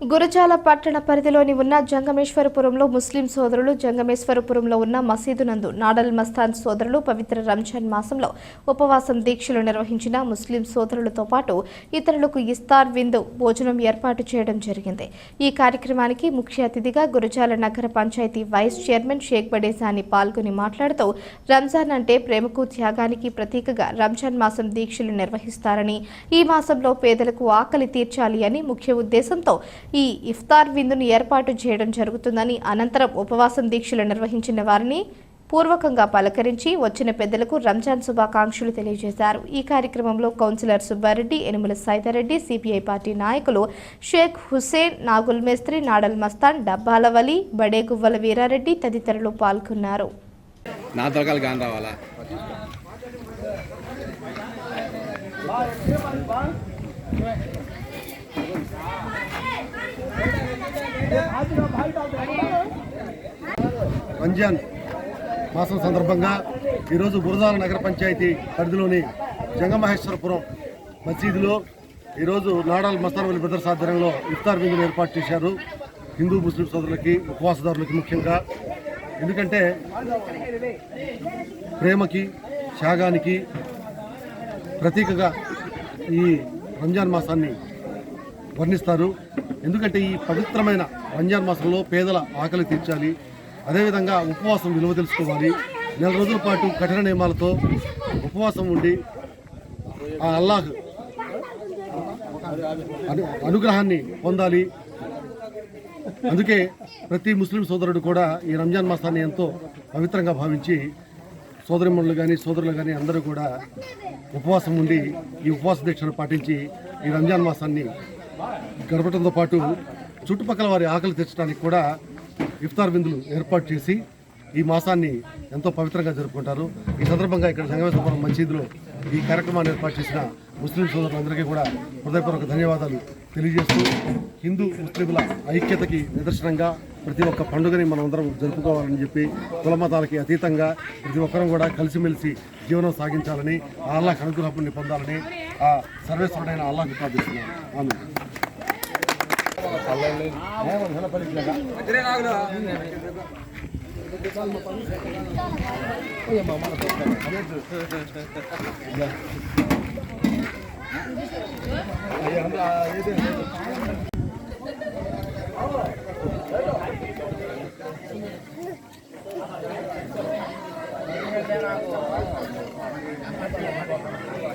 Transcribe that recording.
గురజాల పట్టణ పరిధిలోని ఉన్న జంగమేశ్వరపురంలో ముస్లిం సోదరులు జంగమేశ్వరపురంలో ఉన్న మసీదు నందు నాడల్ మస్తాన్ సోదరులు పవిత్ర రంజాన్ మాసంలో ఉపవాసం దీక్షలు నిర్వహించిన ముస్లిం సోదరులతో పాటు ఇతరులకు ఇస్తార్ విందు భోజనం ఏర్పాటు చేయడం జరిగింది. ఈ కార్యక్రమానికి ముఖ్య అతిథిగా గురజాల నగర పంచాయతీ వైస్ చైర్మన్ షేక్ బడేసాని పాల్గొని మాట్లాడుతూ రంజాన్ అంటే ప్రేమకు త్యాగానికి ప్రతీకగా రంజాన్ మాసం దీక్షలు నిర్వహిస్తారని ఈ మాసంలో పేదలకు ఆకలి తీర్చాలి అని ముఖ్య ఉద్దేశంతో ఈ ఇఫ్తార్ విందును ఏర్పాటు చేయడం జరుగుతుందని అనంతరం ఉపవాసం దీక్షలు నిర్వహించిన వారిని పూర్వకంగా పలకరించి వచ్చిన పెద్దలకు రంజాన్ శుభాకాంక్షలు తెలియజేశారు. ఈ కార్యక్రమంలో councillor Subbareddy Enumala Saitareddy CPI party నాయకులు షేక్ హుసేన్ నాగుల్ మేస్త్రి నాడల్ మస్తాన్ డబ్బాల వలి బడే గువ్వల వీరారెడ్డి తదితరులు పాల్గొన్నారు. రంజాన్ మాసం సందర్భంగా ఈరోజు గురజాల నగర పంచాయతీ పరిధిలోని జంగమహేశ్వరపురం మసీదులో ఈరోజు నాడాల్ మస్తానవల్లి బ్రదర్స్ ఆధ్వర్యంలో ఇఫ్తార్ విందును ఏర్పాటు చేశారు. హిందూ ముస్లిం సోదరులకి ఉపవాసదారులకి ముఖ్యంగా. ఎందుకంటే ప్రేమకి త్యాగానికి ప్రతీకగా ఈ రంజాన్ మాసాన్ని వర్ణిస్తారు. ఎందుకంటే ఈ పవిత్రమైన రంజాన్ మాసంలో పేదల ఆకలి తీర్చాలి. అదేవిధంగా ఉపవాసం విలువ తెలుసుకోవాలి. నెల రోజుల పాటు కఠిన నియమాలతో ఉపవాసం ఉండి ఆ అల్లాహ్ అనుగ్రహాన్ని పొందాలి. అందుకే ప్రతి ముస్లిం సోదరుడు కూడా ఈ రంజాన్ మాసాన్ని ఎంతో పవిత్రంగా భావించి సోదరిమణులు కానీ సోదరులు కానీ అందరూ కూడా ఉపవాసం ఉండి ఈ ఉపవాస దీక్షను పాటించి ఈ రంజాన్ మాసాన్ని గడపడంతో పాటు చుట్టుపక్కల వారి ఆకలి తెచ్చడానికి కూడా ఇఫ్తార్ విందులు ఏర్పాటు చేసి ఈ మాసాన్ని ఎంతో పవిత్రంగా జరుపుకుంటారు. ఈ సందర్భంగా ఇక్కడ సంగమేశ్వరం మసీదులో ఈ కార్యక్రమాన్ని ఏర్పాటు చేసిన ముస్లిం సోదరులందరికీ కూడా హృదయపూర్వక ధన్యవాదాలు తెలియజేస్తూ హిందూ ముస్లింల ఐక్యతకి నిదర్శనంగా ప్రతి ఒక్క పండుగని మనం అందరం జరుపుకోవాలని చెప్పి కుల మతాలకి అతీతంగా ప్రతి ఒక్కరం కూడా కలిసిమెలిసి జీవనం సాగించాలని ఆల్లా కనుగ్రహపుణ్ణి పొందాలని ఆ సర్వేశ్వరుడైన అల్లాహ్ ప్రార్థిస్తున్నాను ఆమె నాకు